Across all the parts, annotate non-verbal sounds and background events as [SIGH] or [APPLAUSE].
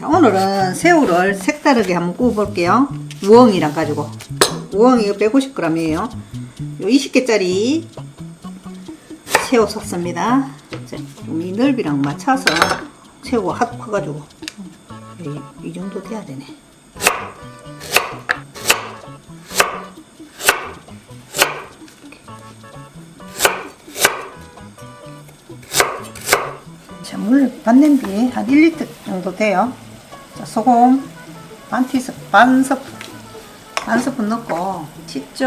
자, 오늘은 새우를 색다르게 한번 구워볼게요. 우엉이랑 가지고. 우엉이 이거 150g이에요. 요 20개짜리 새우 샀습니다. 자, 좀이 넓이랑 맞춰서 새우가 하도 커가지고. 이, 이 정도 돼야 되네. 자, 물 반냄비 한 1리터 정도 돼요. 자, 소금 반 티스푼, 반 스푼, 반 스푼 넣고 직접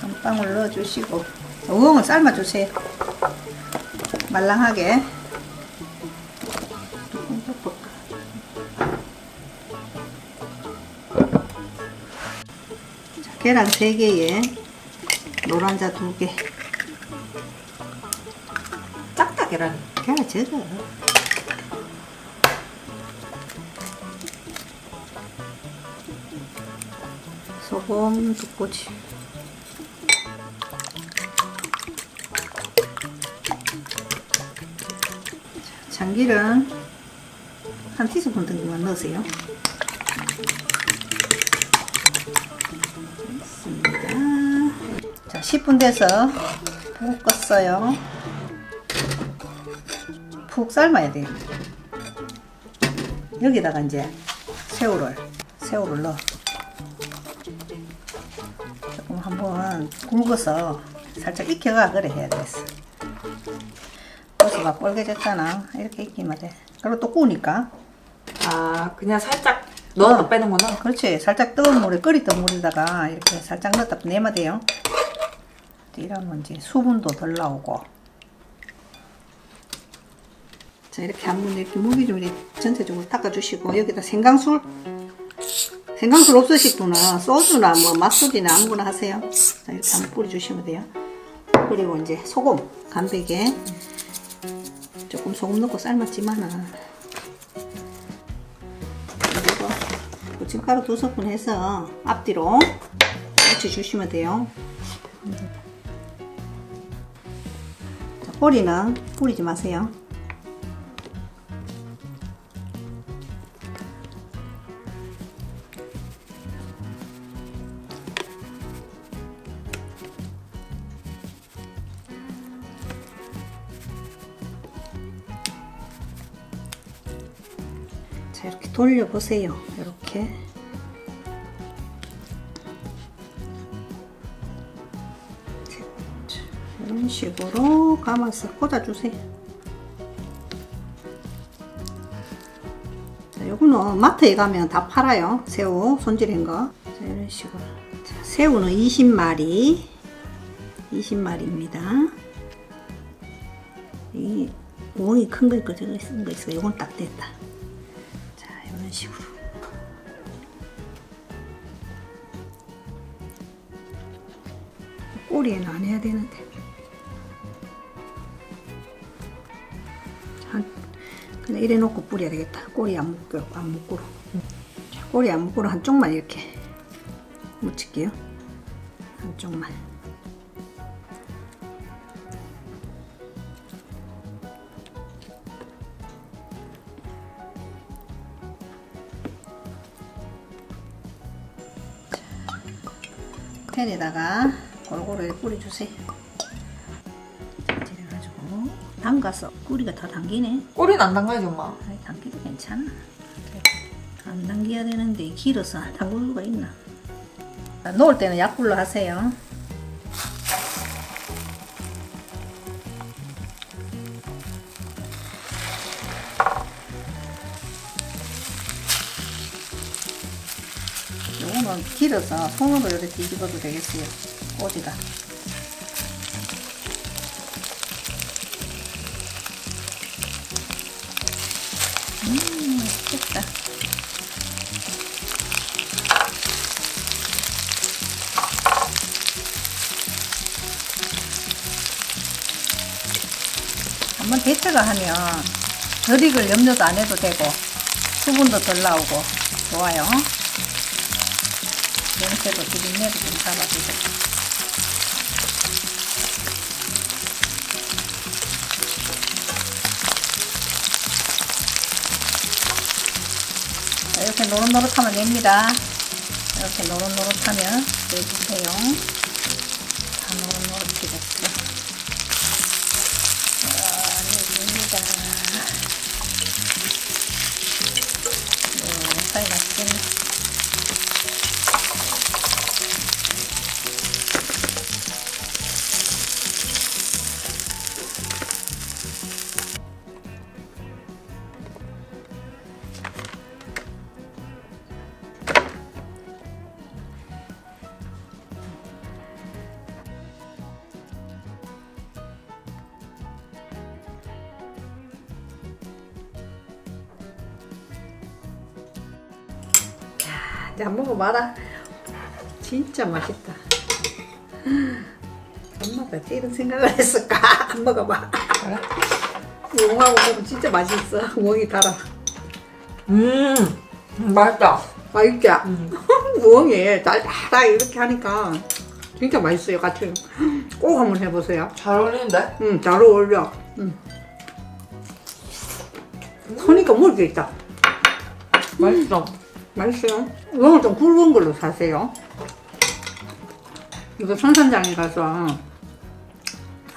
한 방울 넣어주시고 자, 우엉을 삶아주세요. 말랑하게. 자, 계란 3개에 노란자 2개. 작다 계란. 계란 적어. 소금 두 꼬치. 자, 참기름 한 티스푼 정도만 넣으세요. 됐습니다. 자, 10분 돼서 푹 껐어요. 푹 삶아야 돼요. 여기다가 이제 새우를 새우를 넣어. 한번 굵어서 살짝 익혀가 그래 해야 되겠어. 버섯가 꼴개졌잖아. 이렇게 익히면 돼. 그리고 또 구우니까. 아 그냥 살짝 넣어서 어. 빼는구나. 그렇지. 살짝 뜨거운 물에 끓이던 물에다가 이렇게 살짝 넣었다 내면 돼요. 이러면 이제 수분도 덜 나오고. 자 이렇게 한번 이렇게 무기 좀 이렇게 전체적으로 닦아주시고 여기다 생강술 생강술 분은 소주나 뭐 맛술이나 아무거나 하세요. 자 이렇게 한번 뿌려주시면 돼요. 그리고 이제 소금 간백에 조금 소금 넣고 삶았지만은 그리고 고춧가루 두 스푼 해서 앞뒤로 같이 주시면 돼요. 자, 꼬리는 뿌리지 마세요. 이렇게 돌려보세요. 이렇게 자, 이런 식으로 감아서 꽂아주세요. 자, 요거는 마트에 가면 다 팔아요. 새우 손질한 거. 자, 이런 식으로. 자, 새우는 20마리. 20마리입니다. 이 우엉이 큰 거 있고 저거 쓴거 있어. 요건 딱 됐다. 자, 이런 식으로. 꼬리에는 안 해야 되는데. 한, 그냥 이래 놓고 뿌려야 되겠다. 꼬리 안 묶고, 안 묶고. 자, 꼬리 안 묶고 한쪽만 이렇게 묻힐게요. 한쪽만. 팬에다가 골고루 뿌려주세요. 이래가지고 담가서 뿌리가 다 당기네. 꼬리는 안 담가야지 엄마. 아이, 당기도 괜찮아. 안 당겨야 되는데 길어서 안 담글 수가 있나? 자, 놓을 때는 약불로 하세요. 요거는 길어서 손으로 이렇게 뒤집어도 되겠어요. 꼬지가. 음. 한번 데쳐가 하면 덜 익을 염려도 안 해도 되고 수분도 덜 나오고 좋아요. 냄새도 비린내도 좀 잡아주고. 이렇게 노릇노릇하면 됩니다. 이렇게 노릇노릇하면 내주세요. 자, 먹어봐라. 진짜 맛있다. 엄마가 어째 이런 생각을 했을까? [LAUGHS] 안 먹어봐. 웅하고 먹으면 진짜 맛있어. 웅이 달아. 음, 맛있다. 맛있지? 웅이 달달하 이렇게 하니까 진짜 맛있어요. 같이 꼭 한번 해보세요. 잘 어울리는데? 응, 잘 어울려. 응. 커니까 먹을 게 있다. 맛있어. 맛있어요. 이거는 좀 굵은 걸로 사세요. 이거 선산장에 가서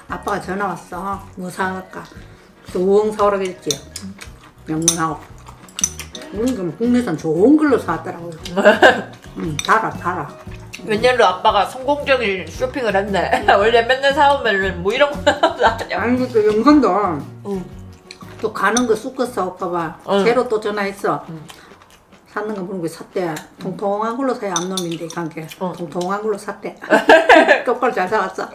아빠가 전화 왔어. 뭐 사갈까? 그래서 우엉 사오라고 했지. 명문하고. 그러니까 뭐 국내산 좋은 걸로 사왔더라고요. [LAUGHS] 응, 달아, 달아. 웬일로 아빠가 성공적인 쇼핑을 했네. [LAUGHS] 원래 맨날 사오면은 뭐 이런 거 [LAUGHS] 사냐. 아니, 그 영상도 응. 또 가는 거 수컷 사올까봐 응. 새로 또 전화했어. 응. 보는 거 샀대. 통통한 걸로 사야 암놈인데 관계. 응. 통통한 걸로 샀대. [LAUGHS] 똑바로 잘 사왔어.